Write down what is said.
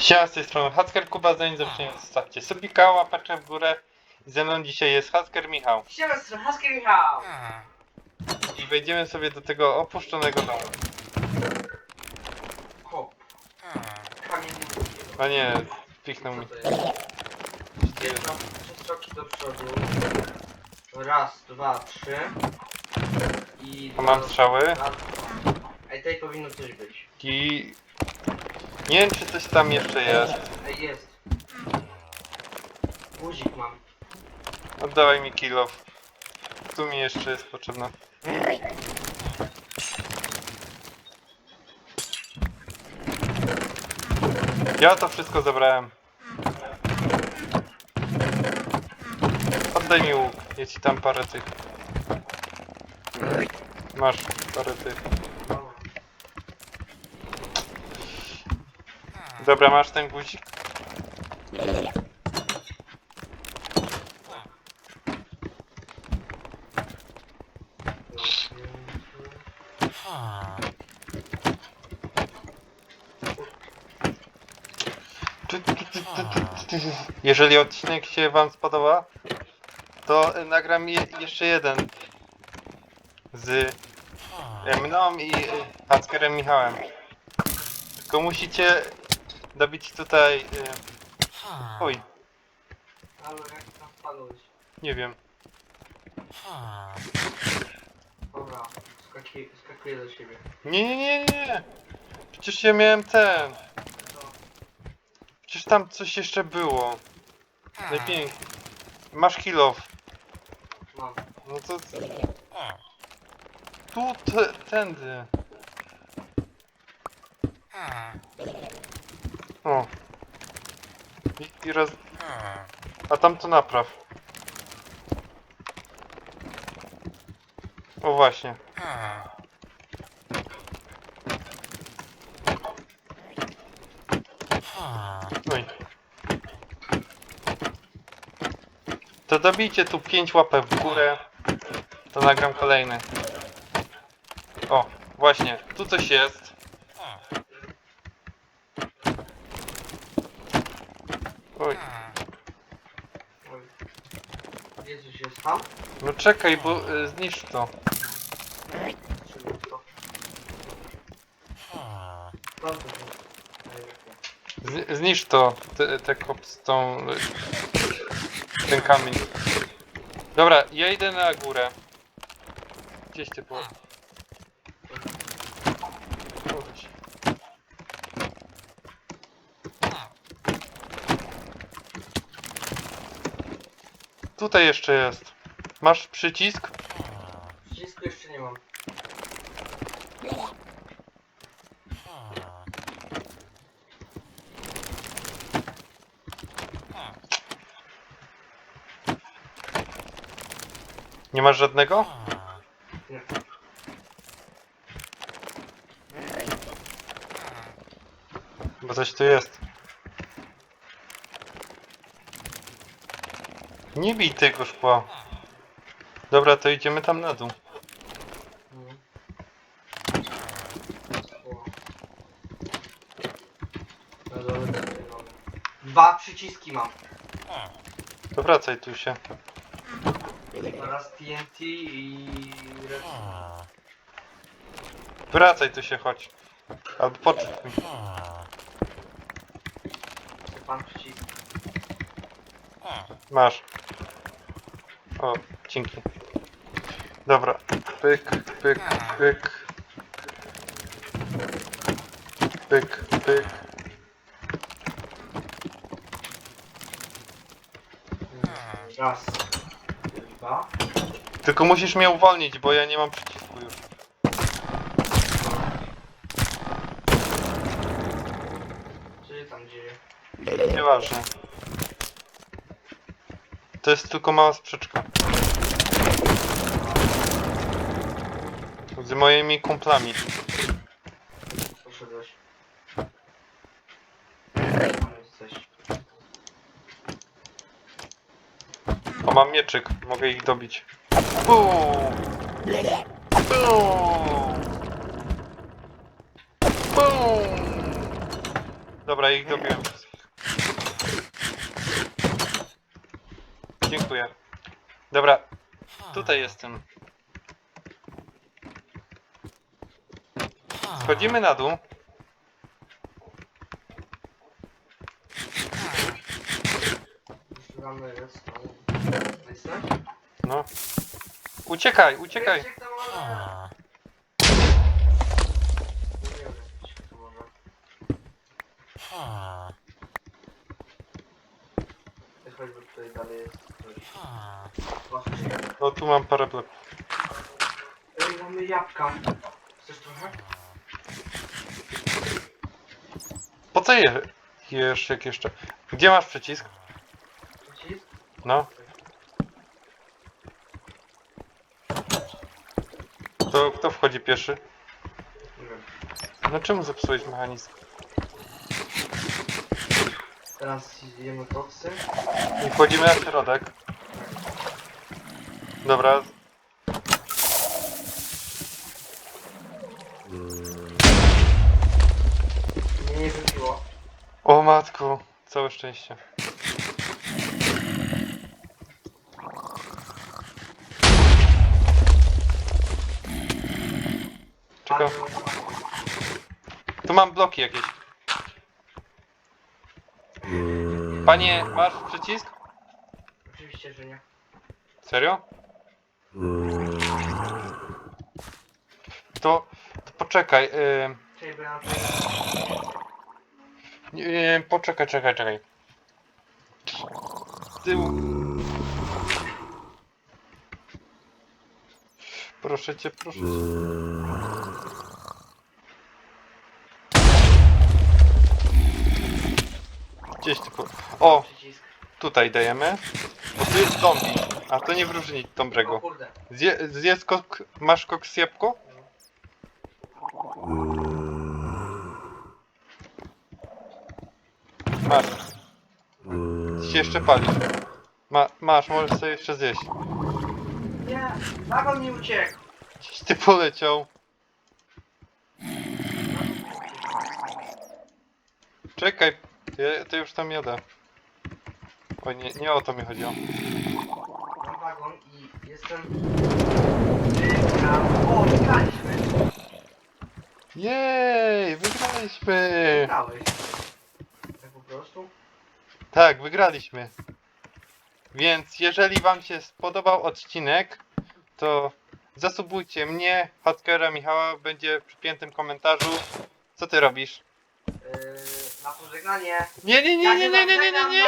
Siema, z tej strony Hacker Kuba, zanim zaczniemy zostawcie subika, w górę. Ze mną dzisiaj jest Hacker Michał Siema, z Husky Michał! i wejdziemy sobie do tego opuszczonego domu. Hop. Kamienny A nie, piknął mi. Co to jest? Trzy do przodu. Raz, dwa, trzy. I... A mam dwa- strzały raz, dwa. Ej, tutaj powinno coś być. i... Nie wiem czy coś tam jeszcze jest. Ej, jest. Guzik mam. Oddawaj mi kilo. Tu mi jeszcze jest potrzebna. Ja to wszystko zabrałem. Oddaj mi łuk. Ja ci tam parę tych. Masz parę tych. Dobra, masz ten guzik? Jeżeli odcinek się wam spodoba, to nagram je, jeszcze jeden z mną i Hackerem Michałem. Tylko musicie dobić tutaj... y, Oj, Ale jak tam wpadłeś? nie wiem. Dobra, skaki, skakuję do siebie. Nie, nie, nie, nie. Przecież ja miałem ten. Przecież tam coś jeszcze było. Najpiękniej. Masz kill off. Mam. No to... Tu, te, tędy. I, i roz... A tam to napraw. O właśnie. Oj. To dobijcie tu 5 łapek w górę. To nagram kolejny. O, właśnie, tu coś jest. Oj, Oj. Coś jest tam? no czekaj, bo y, zniszcz to. Trzymaj to. Jest. Najlepiej. Z, zniszcz to, te, te kops, tą, ten kamień. Dobra, ja idę na górę. Gdzieś ty po... Tutaj jeszcze jest. Masz przycisk? Przycisku jeszcze nie mam. Nie masz żadnego? Nie. Bo coś tu jest. Nie bij tego szkła. Dobra, to idziemy tam na dół. No dobra. Dwa przyciski mam. To wracaj tu się. Raz TNT i... Wracaj tu się, chodź. Albo poczekaj. Pan przycisk. Masz. O, dzięki. Dobra. Pyk, pyk, pyk. Pyk, pyk. Raz. Dwa. Tylko musisz mnie uwolnić, bo ja nie mam przycisku już. Co się tam dzieje? Nieważne. To jest tylko mała sprzeczka. Z moimi kumplami. Poszedłeś. Jesteś. O, mam mieczyk. Mogę ich dobić. Bum! Bum! Bum! Dobra, ich dobiłem Dziękuję. Dobra, tutaj jestem. Schodzimy na dół. No. Uciekaj, uciekaj. Wiecie, kto może? Nie wiem, wiecie, kto może. Ej, Choćby tutaj dalej jest coś. Właśnie. No tu mam parę bloków. Ej, mamy jabłka. Chcesz trochę? Po co je jesz jak jeszcze? Gdzie masz przycisk? Przycisk? No. To kto wchodzi pierwszy? Nie wiem. No czemu zepsułeś mechanizm? Teraz zjemy koksy. I wchodzimy na środek. Dobra. Mnie nie wybiło. O matku, całe szczęście. Czekam. Tu mam bloki jakieś. Panie, masz przycisk? Oczywiście, że nie. Serio? To, to poczekaj. Yy, Czyli by na to... nie, nie, poczekaj, czekaj, czekaj. Z tyłu. Proszę cię, proszę cię. Gdzieś. O, Przycisk. tutaj dajemy. Bo tu jest zombie. A to nie wróży O dobrego. kurde. Zje, zjedz kok... Masz koks jabłko? Masz. Ci się jeszcze pali. Ma, masz, możesz sobie jeszcze zjeść. Nie, wagon mi uciekł. Gdzieś ty poleciał. Czekaj, ja, to już tam jadę. O nie, nie o to mi chodziło. Mam wagon i jestem... O, wygraliśmy. Jej, wygraliśmy! Wygrałeś. Tak po prostu? Tak, wygraliśmy. Więc jeżeli wam się spodobał odcinek, to zasubujcie mnie, Hackera Michała, będzie w przypiętym komentarzu. Co ty robisz? Yy, na pożegnanie. Nie, nie, nie, nie, nie, nie, nie, nie, nie.